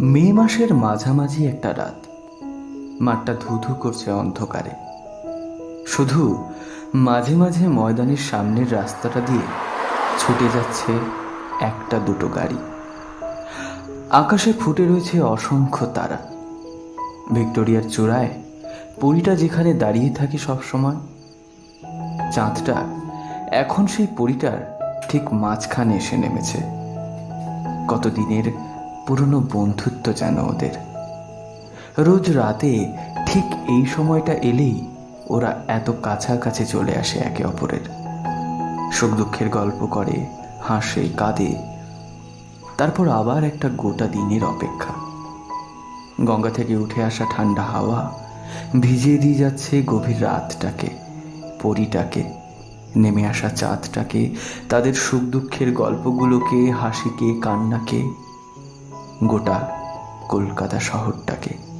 মে মাসের মাঝামাঝি একটা রাত। মাঠটা ধুধু করছে অন্ধকারে। শুধু মাঝে মাঝে ময়দানের সামনের রাস্তাটা দিয়ে ছুটে যাচ্ছে একটা দুটো গাড়ি। আকাশে ফুটে রয়েছে অসংখ্য তারা। ভিক্টোরিয়ার চূড়ায় পরীটা যেখানে দাঁড়িয়ে থাকে সব সময় চাঁদটা এখন সেই পরীটার ঠিক মাঝখানে এসে নেমেছে। কতদিনের পুরনো বন্ধুত্ব যেন ওদের। রোজ রাতে ঠিক এই সময়টা এলেই ওরা এত কাছাকাছি চলে আসে একে অপরের। সুখ দুঃখের গল্প করে, হাসে, কাঁদে। তারপর আবার একটা গোটা দিনের অপেক্ষা। গঙ্গা থেকে উঠে আসা ঠান্ডা হাওয়া ভিজিয়ে দিয়ে যাচ্ছে গভীর রাতটাকে, পরিটাকে। নেমে আসা চাঁদটাকে, তাদের সুখ দুঃখের গল্পগুলোকে, হাসিকে, কান্নাকে। গোটা কলকাতা শহরটাকে।